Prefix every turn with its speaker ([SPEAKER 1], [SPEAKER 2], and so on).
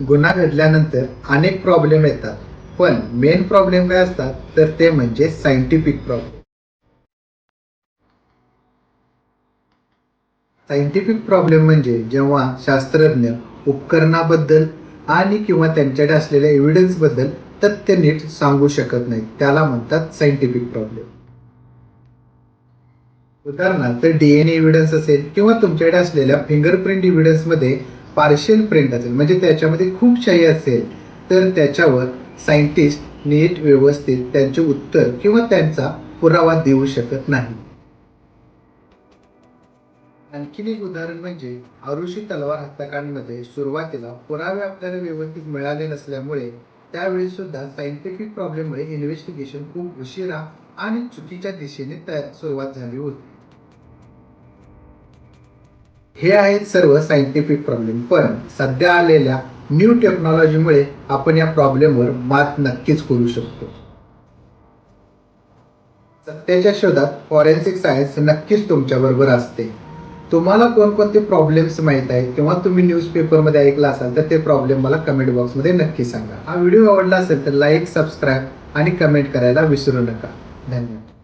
[SPEAKER 1] गुन्हा घडल्यानंतर अनेक प्रॉब्लेम येतात. पण मेन प्रॉब्लेम काय असतात? तर ते म्हणजे सायंटिफिक प्रॉब्लेम सायंटिफिक प्रॉब्लेम म्हणजे जेव्हा शास्त्रज्ञ उपकरणाबद्दल आणि किंवा त्यांच्याकडे असलेल्या एव्हिडन्सबद्दल तथ्य नीट सांगू शकत नाही त्याला म्हणतात सायंटिफिक प्रॉब्लेम उदाहरणार्थ डीएनए एव्हिडन्स असेल किंवा तुमच्याकडे असलेल्या फिंगरप्रिंट एव्हिडन्समध्ये मध्ये पार्शियल प्रिंट असेल म्हणजे त्याच्यामध्ये खूप शाही असेल तर त्याच्यावर सायंटिस्ट नीट व्यवस्थित त्यांचे उत्तर किंवा त्यांचा पुरावा देऊ शकत नाही. आणखीन एक उदाहरण म्हणजे आरुषी तलवार हत्याकांडमध्ये सुरुवातीला पुरावे आपल्याला व्यवस्थित मिळाले नसल्यामुळे त्यावेळी सुद्धा सायंटिफिक प्रॉब्लेममुळे इन्व्हेस्टिगेशन खूप उशिरा आणि चुकीच्या दिशेने सुरुवात झाली होती. हे आहेत सर्व सायंटिफिक प्रॉब्लेम पण सध्या आलेल्या न्यू टेक्नॉलॉजीमुळे आपण या प्रॉब्लेमवर मात नक्कीच करू शकतो. सत्याच्या शोधात फॉरेन्सिक सायन्स नक्कीच तुमच्या बरोबर असते. तुम्हाला कोणकोणते प्रॉब्लेम्स माहीत आहेत किंवा तुम्ही न्यूजपेपरमध्ये ऐकला असाल तर ते प्रॉब्लेम मला कमेंट बॉक्समध्ये नक्की सांगा. हा व्हिडिओ आवडला असेल तर लाईक सबस्क्राईब आणि कमेंट करायला विसरू नका. धन्यवाद.